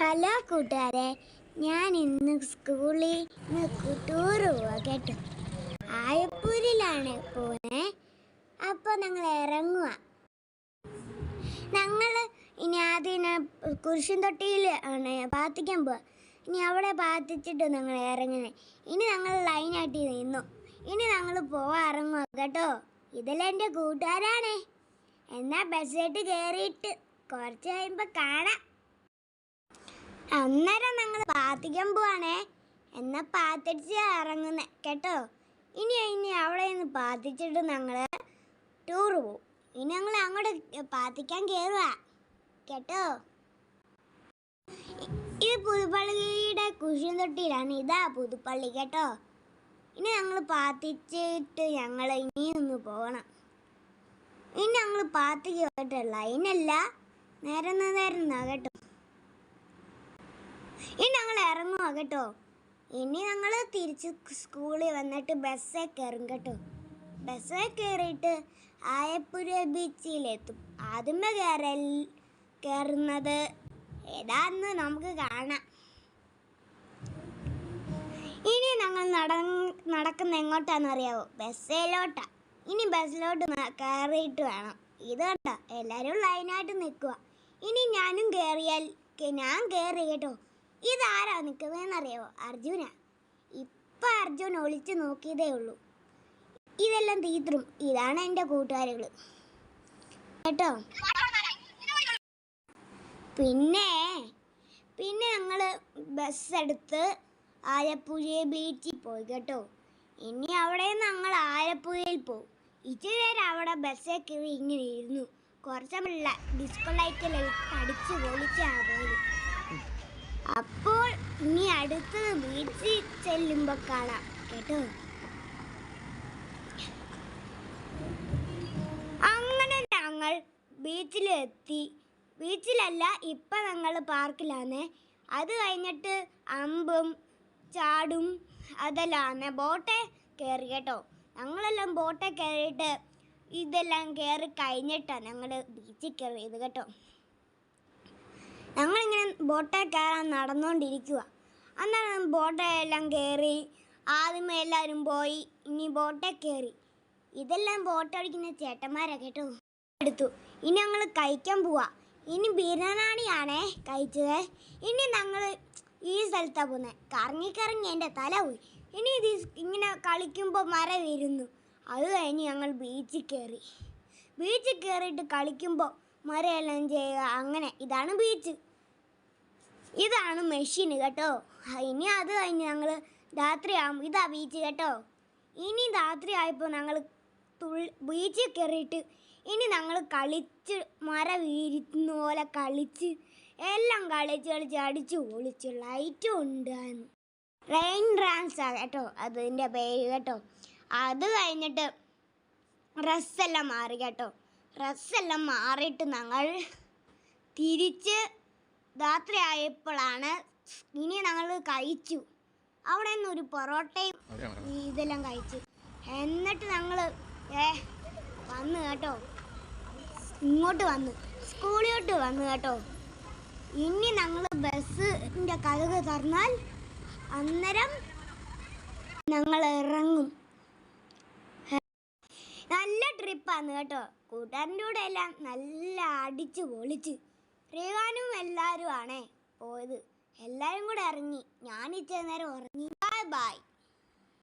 Hello കൂട്ടുകാരെ ഞാൻ ഇന്ന് സ്കൂളിൽ നിന്ന് ടൂർ പോവാ കേട്ടോ. ആയപ്പൂരിലാണ് പോണേ അപ്പോൾ ഞങ്ങൾ ഇറങ്ങുക ഞങ്ങൾ ഇനി ആദ്യം കുരിശും തൊട്ടിയിൽ ആണ് പ്രാർത്ഥിക്കാൻ പോവാ. ഇനി അവിടെ പ്രാർത്ഥിച്ചിട്ട് ഞങ്ങൾ ഇറങ്ങണേ ഇനി ഞങ്ങൾ ലൈനായിട്ട് നിന്നു. ഇനി ഞങ്ങൾ പോവാൻ ഇറങ്ങുക കേട്ടോ. ഇതെല്ലാം എന്റെ കൂട്ടുകാരാണേ. എന്നാൽ ബസ്സായിട്ട് കയറിയിട്ട് കുറച്ച് കഴിയുമ്പോൾ കാണാം. അന്നേരം ഞങ്ങൾ പാത്തിക്കാൻ പോവാണേ. എന്നാ പാത്തിച്ച് ഇറങ്ങുന്നേ. കേട്ടോ? ഇനി ഇനി അവിടെ നിന്ന് പാത്തിച്ചിട്ട് ഞങ്ങൾ ടൂറ് പോവും. ഇനി ഞങ്ങൾ അങ്ങോട്ട് പാത്തിക്കാൻ കയറുക കേട്ടോ? ഇത് പുതുപ്പള്ളിയുടെ കുഷൻ തൊട്ടിയിലാണ് ഇതാ പുതുപ്പള്ളി. കേട്ടോ? ഇനി ഞങ്ങൾ പാത്തിച്ചിട്ട് ഞങ്ങൾ ഇനി ഒന്ന് പോകണം. ഇനി ഞങ്ങൾ പാത്തിക്ക് പോയിട്ടല്ല അതിനല്ല നേരം നേരം കേട്ടോ. ഇനി ഞങ്ങൾ ഇറങ്ങുക കേട്ടോ. ഇനി ഞങ്ങൾ തിരിച്ച് സ്കൂളിൽ വന്നിട്ട് ബസ്സേ കയറും കേട്ടോ. ബസ്സേ കയറിയിട്ട് ആയപ്പുര ബീച്ചിലെത്തും ആദ്യമേ കയറൽ കയറുന്നത് ഏതാന്ന് നമുക്ക് കാണാം. ഇനി ഞങ്ങൾ നട നടക്കുന്ന എങ്ങോട്ടാന്ന് അറിയാവോ? ബസ്സിലോട്ടാ ഇനി ബസ്സിലോട്ട് കയറിയിട്ട് വേണം. ഇത് കണ്ടോ? എല്ലാവരും ലൈനായിട്ട് നിൽക്കുക ഇനി ഞാനും കയറിയാൽ ഞാൻ കയറി കേട്ടോ. ഇതാരാ നിൽക്കുന്നതെന്ന് അറിയാവോ അർജുന. ഇപ്പം അർജുൻ ഒളിച്ചു നോക്കിയതേ ഉള്ളൂ. ഇതെല്ലാം തീർത്തും ഇതാണ് എന്റെ കൂട്ടുകാരികൾ കേട്ടോ? പിന്നെ പിന്നെ ഞങ്ങൾ ബസ് എടുത്ത് ആലപ്പുഴയെ ബീച്ചിൽ പോയി കേട്ടോ. ഇനി അവിടെ ഞങ്ങൾ ആലപ്പുഴയിൽ പോകും ഇച്ചിരി നേരം അവിടെ ബസ്സേ കയറി ഇങ്ങനെ ഇരുന്നു. കുറച്ചല്ല ഡിസ്കോ ലൈറ്റിൽ അടിച്ച് പൊളിച്ചാണ് പോയത് അപ്പോൾ ഇനി അടുത്തത് ബീച്ചിൽ ചെല്ലുമ്പോൾ കാണാം. കേട്ടോ? അങ്ങനെ ഞങ്ങൾ ബീച്ചിലെത്തി ബീച്ചിലല്ല ഇപ്പം ഞങ്ങൾ പാർക്കിലാണ്. അത് കഴിഞ്ഞിട്ട് അമ്പും ചാടും അതെല്ലാം ബോട്ടെ കയറി കേട്ടോ? ഞങ്ങളെല്ലാം ബോട്ടെ കയറിയിട്ട് ഇതെല്ലാം കയറി കഴിഞ്ഞിട്ടാണ് ഞങ്ങൾ ബീച്ചിൽ കയറിയത് കേട്ടോ? ഞങ്ങളിങ്ങനെ ബോട്ടെ കയറാൻ നടന്നുകൊണ്ടിരിക്കുക അന്നേരം എല്ലാം കയറി ആദ്യമേ എല്ലാവരും പോയി ഇനി ബോട്ടെ കയറി. ഇതെല്ലാം ബോട്ട് ചേട്ടന്മാരെ കേട്ടോ. എടുത്തു ഇനി ഞങ്ങൾ കഴിക്കാൻ പോവാ. ഇനി ബിരിയാണിയാണേ കഴിച്ചത്. ഇനി ഞങ്ങൾ ഈ സ്ഥലത്താണ് പോകുന്നത് കറങ്ങി കറങ്ങി എന്റെ തല പോയി. ഇനി ഇത് ഇങ്ങനെ കളിക്കുമ്പോൾ മര വീരുന്നു അത് കഴിഞ്ഞ് ഞങ്ങൾ ബീച്ചിൽ കയറി. ബീച്ചിൽ കയറിയിട്ട് കളിക്കുമ്പോൾ മരയെല്ലാം ചെയ്യുക അങ്ങനെ. ഇതാണ് ബീച്ച് ഇതാണ് മെഷീൻ കേട്ടോ. ആ, ഇനി അത് കഴിഞ്ഞ് ഞങ്ങൾ രാത്രിയാകുമ്പോൾ ഇതാ ബീച്ച് കേട്ടോ. ഇനി രാത്രി ആയപ്പോൾ ഞങ്ങൾ തുള്ളി ബീച്ചിൽ കയറിയിട്ട് ഇനി ഞങ്ങൾ കളിച്ച് മര വീരുന്ന പോലെ കളിച്ച് എല്ലാം കളിച്ച് കളിച്ച് അടിച്ച് ഒളിച്ച് ലൈറ്റും ഉണ്ടായിരുന്നു റെയിൻ ഡാൻസാ കേട്ടോ അതിന്റെ പേര് കേട്ടോ. അത് കഴിഞ്ഞിട്ട് ഡ്രസ്സെല്ലാം മാറി കേട്ടോ. ഡ്രസ്സെല്ലാം മാറിയിട്ട് ഞങ്ങൾ തിരിച്ച് രാത്രിയായപ്പോഴാണ് ഇനി ഞങ്ങൾ കഴിച്ചു. അവിടെ നിന്ന് ഒരു പൊറോട്ടയും ഇതെല്ലാം കഴിച്ചു. എന്നിട്ട് ഞങ്ങൾ ഏ വന്ന് കേട്ടോ. ഇങ്ങോട്ട് വന്ന് സ്കൂളിലോട്ട് വന്ന് കേട്ടോ. ഇനി ഞങ്ങൾ ബസ്സിന്റെ കഥക് തുറന്നാൽ അന്നേരം ഞങ്ങൾ ഇറങ്ങും. ട്രിപ്പാണ് കേട്ടോ. കൂട്ടുകാരന്റെ കൂടെ എല്ലാം നല്ല അടിച്ച് പൊളിച്ച്. റീവാനും എല്ലാവരും ആണേ പോയത്. എല്ലാവരും കൂടെ ഇറങ്ങി. ഞാൻ ഇച്ചിരി നേരം ഉറങ്ങി. Bye bye